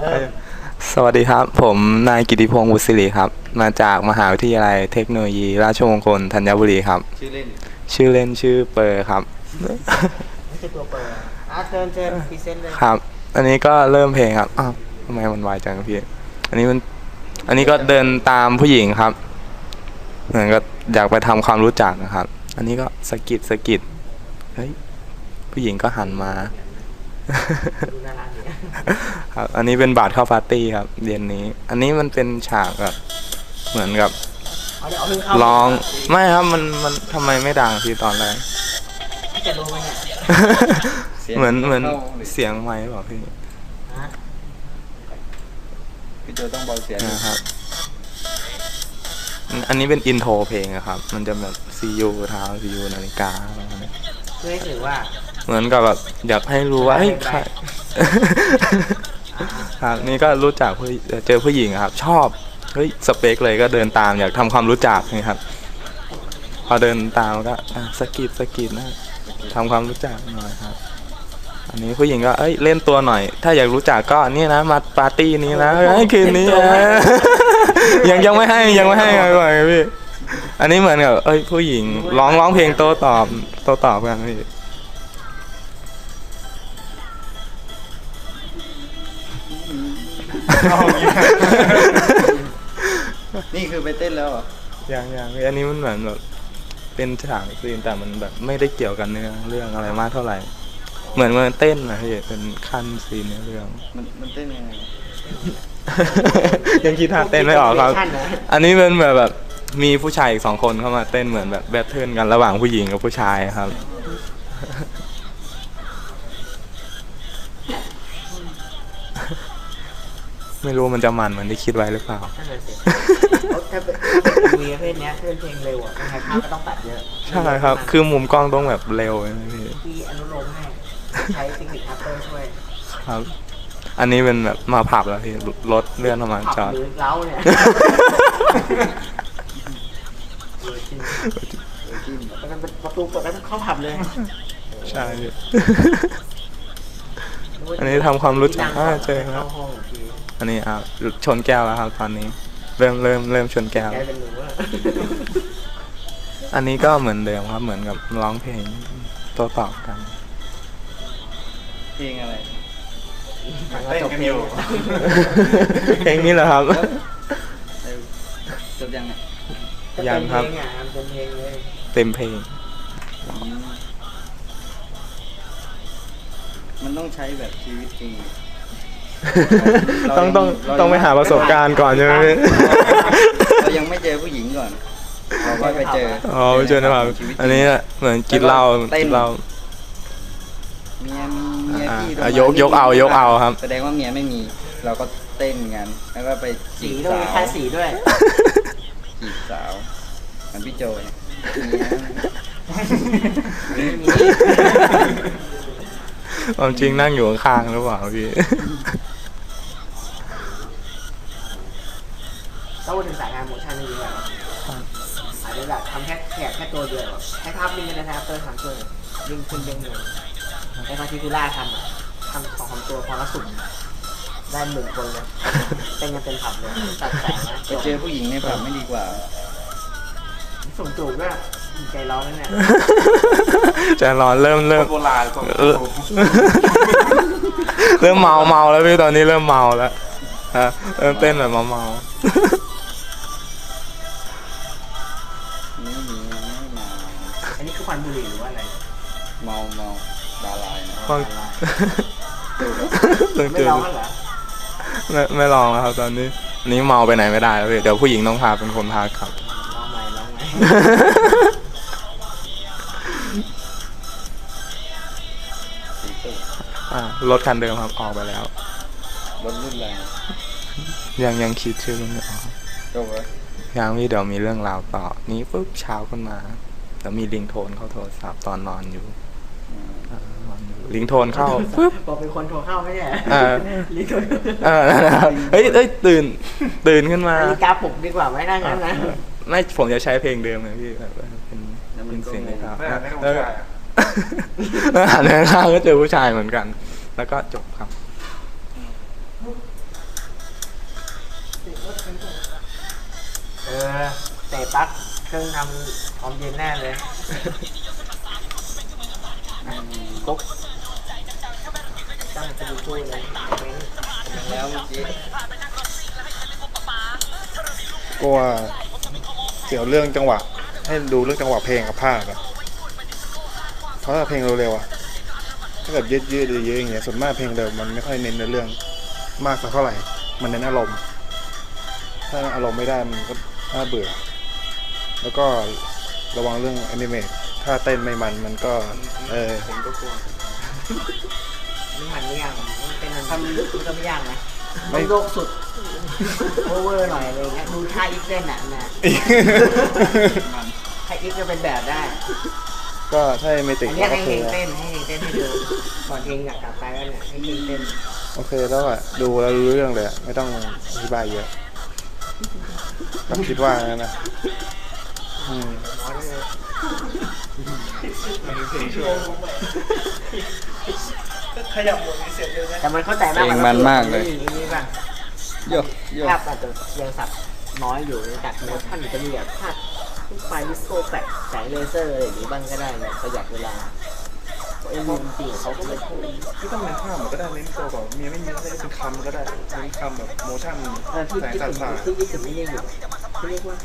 เริ่มสวัสดีครับ ผมนายกิติพงศ์บุตรศิริครับ มาจากมหาวิทยาลัยเทคโนโลยี ราชมงคลธัญบุรีครับ ชื่อเล่น ชื่อเล่นชื่อเปอร์ครับไม่ใช่ตัวเปิดอะเชิญเชิญพรีเซนต์เลยครับ อันนี้ก็เริ่มเพลงครับอ้าวทำไมมันไวจังพี่อันนี้มันอันนี้ก็เดินตามผู้หญิงครับเหมือนก็อยากไปทำความรู้จักนะครับ อันนี้ก็สะกิดสะกิดเฮ้ยผู้หญิงก็หันมา ดูน่ารักดีครับอันนี้เป็นบาทเข้าปาร์ตี้ครับเย็นนี้ อันนี้มันเป็นฉากแบบเหมือนกับเอาเดี๋ยวเอาเพิ่งเข้าร้องไม่ครับมันมันทำไมไม่ดังพี่ตอนแรก จะรู้ไหมเนี่ยสียงเหมือนเหมือนข้าเสียงไม้เปล่าพี่ฮะ พี่โจต้องเบาเสียงนะครับอันอันนี้เป็นอินโทรเพลงอะครับ มันจะแบบซียูเท้าซียูนาฬิกาประมาณนี้เพื่อให้ถือว่าเหมือนกับแบบอยากให้รู้ว่าเฮ้ยใคร ครับนี่ก็รู้จักผู้เจอผู้หญิงอะครับ ชอบเฮ้ยสเปคเลยก็เดินตามอยากทำความรู้จักนี่ครับ พอเดินตามก็อะสะกิดสะกิดนะทำความรู้จักหน่อยครับ อันนี้ผู้หญิงก็เอ้ยเล่นตัวหน่อย ถ้าอยากรู้จักก็นี่นะมาปาร์ตี้นี้นะเอ้ยคืนนี้นะยังยังไม่ให้ยังไม่ให้ไงก่อนพี่ อันนี้เหมือนกับเอ้ยผู้หญิงร้องร้องเพลงโต้ตอบ โต้ตอบกันพี่นี่คือไปเต้นแล้วเหรอยังยังอันนี้มันเหมือนแบบเป็นฉากซีนแต่มันแบบไม่ได้เกี่ยวกันเนื้อเรื่องอะไรมากเท่าไหร่ เหมือนมันเต้นนะพี่เป็นขั้นซีนเนื้อเรื่อง มันมันเต้นยังไง ยังคิดท่าเต้นไม่ออกครับโปเกชั่นนะอันนี้เป็นแบบแบบ มีผู้ชายอีกสองคนเข้ามาเต้นเหมือนแบบแบทเทิลกันระหว่างผู้หญิงกับผู้ชายครับ ไม่รู้มันจะมันเหมือนที่คิดไว้หรือเปล่า นั่นเลยสิเอาถ้าเป็นถ้าเป็นวีประเภทเนี้ยถ้าเป็นเพลงเร็วอะยังไงภาพก็ต้องตัดเยอะใช่ครับ คือมุมกล้องต้องแบบเร็วใช่ไหมพี่ที่อนุโลมให้ใช้เทคนิคทัพเตอร์ช่วยครับ อันนี้เป็นแบบมาผับแล้วพี่รถเลื่อนออกมาจผัอบดหรือเล้าเนี่ยเออจริงแล้วก็เป็นประตูเปิดแล้วเข้าผับเลยใช่พี่อันนี้ทำความรู้จักอ่าเจอครับเข้าห้องทีอันนี้อะชนแก้วแล้วครับตอนนี้ เริ่มเริ่มเริ่มชนแก้วกลายเป็นหนูว่าอันนี้ก็เหมือนเดิมครับ เหมือนกับร้องเพลงโต้ตอบกัน เพลงอะไรเต้นกันอยู่เพลงนี้เหรอครับ ยังครับเป็นเพลงอะเป็นเพลงเลยเต็มเพลง มันต้องใช้แบบชีวิตจริงต้องต้องต้องไปหาประสบการณ์ก่อนใช่ไหมพี่ เรายังไม่เจอผู้หญิงก่อนเราก็ไปเจออ๋อไม่เจอนะครับชีวิตจริง อันนี้น่ะเหมือนกินเหล้าเต้น กินเหล้า เมียมีเมียอ่าพี่อะยกยกเอายกเอาครับ แสดงว่าเมียไม่มี เราก็เต้นกันแล้วก็ไปสีจีบด้วยสาวค่ายสีด้วย จีบสาวเหมือนพี่โจเนี่ยไม่มีความจริงนั่งอยู่ข้างๆหรือเปล่าพี่ ถ้าพูดถึงสายงานโมชั่นนี่แบบอาจจะแบบทำแค่แขกแค่ตัวเดียวอะให้ภาพนิ่งกันนะครับเตอร์ทำช่วยยิ่งขึ้นเด้งเลยไอ้พาทิฟิล่าทำอะทำของของตัวพอละสุ่ม ได้หมื่นคนเลยเต้นกันเป็นผับเลยตัดแสงนะไปเจอผู้หญิงในผับไม่ดีกว่าสุ่มจูบด้วยใจร้อนนั่นแหละใจะร้อนเริ่มเริ่มโบราณสมเออเริ่มเมาเมาแล้วพี่ตอนนี้เริ่มเมาแล้วฮะเริ่มเต้นแบบเมาเมาไม่มีไม่มาอันนี้คือควันบุหรี่หรือว่าอะไร เมาเมาดาลายนะบางดูแล้วเรื่องไม่จืดร้อนเหรอ ไม่ไม่ลองแล้วครับ ตอนนี้อันนี้เมาไปไหนไม่ได้แล้วพี่เดี๋ยวผู้หญิงต้องพาเป็นคนพาขับร้องใหม่ร้องใหม่สีตึกอ่ารถคันเดิมครับออกไปแล้ว รถรุ่นอะไรยังยังคิดชื่อรุ่นไม่ออกโจบเลยยังพี่เดี๋ยวมีเรื่องราวต่อ นี้ปุ๊บเช้าขึ้นมา แล้วมีลิงโทนเข้าโทรศัพท์ตอนนอนอยู่อ่านอนอยู่ ลิงโทนเข้าปุ๊บบอกเป็นคนโทรเข้าไม่ใช่เหรออ่าลิงโทรเออนั่นนะครับเฮ้ยเอ้ยตื่น ตื่นขึ้นมา นาฬิกาปลุกดีกว่าไหมนั่งนั้นนะ ไม่ผมจะใช้เพลงเดิมเลยพี่แบบว่าเป็นเป็นเสียงในครับไม่อ่านไม่ต้องแล้วใช่ก็แล้วหันไปข้างๆก็เจอผู้ชายเหมือนกัน แล้วก็จบครับ เออเตะปลั๊กเครื่องทำความเย็นแน่เลยตุ๊กตั้ง จะดูช่วยเลยแล้วเมื่อกี้ก็ว่าเกี่ยวเรื่องจังหวะ ให้ดูเรื่องจังหวะเพลงกับภาพอะเพราะถ้าเพลงเร็วๆอะถ้าเกิดยืดยืดเยอะๆอย่างเงี้ยส่วนมากเพลงเร็วมันไม่ค่อยเน้นในเรื่องมากสักเท่าไหร่ มันเน้นอารมณ์ ถ้าอารมณ์ไม่ได้มันก็น่าเบื่อ แล้วก็ระวังเรื่องแอนิเมตถ้าเต้นไม่มันมันก็ เออ มก็กลัวนี่มันไม่ยากมันเป็นทำลึกมันก็ไม่ยากนะไม่ต้องโยกสุดโอเวอร์หน่อยอะไรเงี้ยดูท่าอีกเส้นอะนะถ้าอีกจะเป็นแบบได้ก็ถ้าไม่ติดอันเนี้ยก็ให้คืเพลองเต้นให้เพลงเต้นให้ดูก่อนเพลงอยากกลับไปแล้วเนี่ยให้เพลงเต้นโอเคแล้วอะดูแล้วรู้เรื่องเลยอะไม่ต้องอธิบายเยอะผมคิดว่านะนะอืมน้อย เลยแต่มันเข้าใจมากเพลงมันมากเลยอย่างนี้ป่ะโยกโยกภาพอาจจะยังสับน้อยอยู่จากโมชั่นจะมีแบบภาพไฟดิสโก้แฟลชแสงเลเซอร์อะไรอย่างนี้บ้างก็ได้เนี่ยประหยัดเวลาเอ็มวีจริงๆเขาก็ไม่ค่อยไม่ต้องเน้นภาพมันก็ได้เน้นตัวก่อนมีไม่มีก็ได้เป็นคำก็ได้เน้นคำแบบโมชั่นเออที่แสงที่สัถึงสาที่ที่ถึงไม่เรียกอยู่ที่เรียกว่า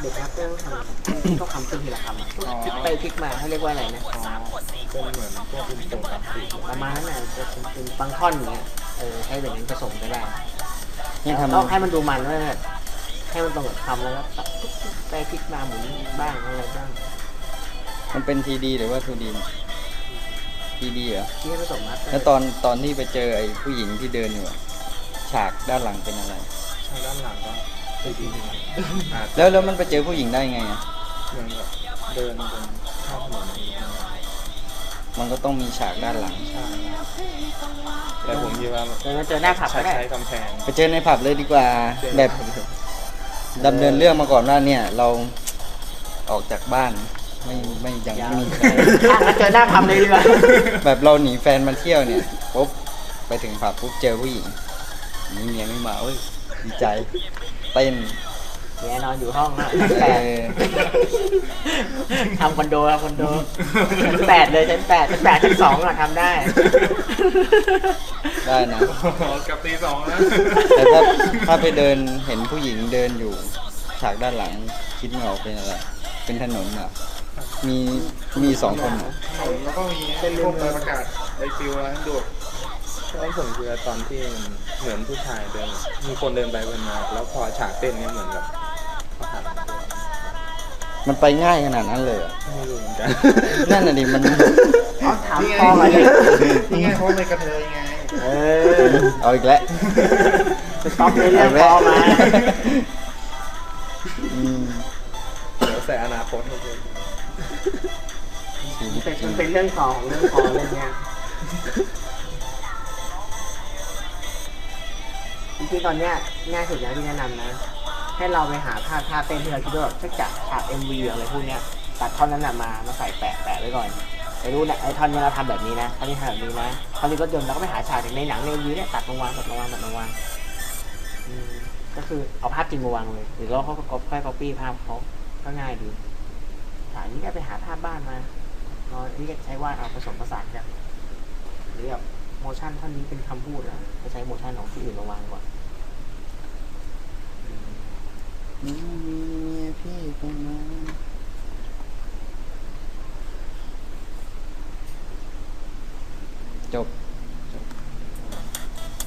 เด็กแรปเตอร์ทำต้องทำขึ้นทีละคำอะพลิกไปพลิกมาเขาเรียกว่าอะไรนะ เป็นเหมือนพวกเป็นโปรตามสีประมาณนั้นน่ะจะเป็นเป็นบางท่อนอย่างเงี้ยเออให้แบบนั้นผสมก็ได้นี่ทต้องให้มันดูมันว่าแบบให้มันตรงกับคำแล้วก็ตัดปุ๊บปุ๊บไปพลิกมาหมุนบ้างอะไรบ้างำมันเป็นทีดีหรือว่าทูดีทีดีเหรอที่ให้ผสมมัดแล้วตอนตอนที่ไปเจอไอ้ผู้หญิงที่เดินอยู่อะฉากด้านหลังเป็นอะไรทางด้านหลังก็ไม่ดีอาจแล้วแล้วมันไปเจอผู้หญิงได้ไงอะเหมือนแบบเดินบนข้ามถนน มันก็ต้องมีฉากด้านหลังใช่แต่ผมคิดว่าเดี๋ยวเราเจอหน้าผับใช้ก็ได้ ใช้กำแพงไปเจอในผับเลยดีกว่าแบบดำเนินเรื่องมาก่อนว่าเนี่ยเราออกจากบ้านไม่ไม่ยังไม่มีแฟน อะงั้นเจอหน้าผับเลยดีกว่า แบบเราหนีแฟนมาเที่ยวเนี่ยปุ๊บไปถึงผับปุ๊บเจอผู้หญิงนี่เมียไม่มาเอ้ยดีใจ เต้น เมียนอนอยู่ห้องนะเอแปดอทำคอนโดทำคอนโดชั้นแปดเลยชั้นแปดชั้นแปดชั้นสองอะทำได้ ได้นะกับตีสองนะแต่ถ้าถ้าไปเดินเห็นผู้หญิงเดินอยู่ฉากด้านหลังคิดไม่ออกเป็นอะไรเป็นถนนอะ มีมีสองคนเหรอแล้วก็มีพวกใบประกาศใบปลิวอะไรให้ดูแล้วผมคือตอนที่มันเหมือนผู้ชายเดิน มีคนเดินไปเดินมา แล้วพอฉากเต้นเนี่ยเหมือนแบบเขาหันตัว มันไปง่ายขนาดนั้นเลยเหรอไม่รู้เหมือนกันนั่นน่ะดิมันเอาถามพ่อมาดินี่ไงเพราะเป็นกระเทยไงเออเอาอีกแล้วสต็อปเลยเรื่องพ่อมาอืมเดี๋ยวใส่อนาคตให้ดูชีวิตแต่จริมังนเป็นเรื่องของเรื่องของเรื่องเนี้ยจริงๆตอนเนี้ยง่ายสุดแล้วที่แนะนำนะ ให้เราไปหาภาพท่าเต้นที่เราคิดว่าแบบถ้าจากฉาก MV อะไรพวกเนี้ยตัดท่อนนั้นน่ะมามาใส่แปะแปะไว้ก่อนไอ้รู้นะไอ้ท่อนนี้เราทำแบบนี้นะท่อนนี้ทำแบบนี้นะท่อนนี้รถยนต์เราก็ไปหาฉากในหนังใน MV เนี่ยตัดมาวางตัดมาวางตัดมาวางก็คือเอาภาพจริงมาวางเลยหรือเราเขาก็ค่อย copy ภาพเขาก็ง่ายดีฉากนี้ก็ไปหาภาพบ้านมาอ๋อนี่ก็ใช้วาดเอาผสมผสานกันหรือแบบโมชั่นท่อนนี้เป็นคำพูดนะก็ใช้โมชั่นของที่อื่นมาวางก่อน นี่มีเมี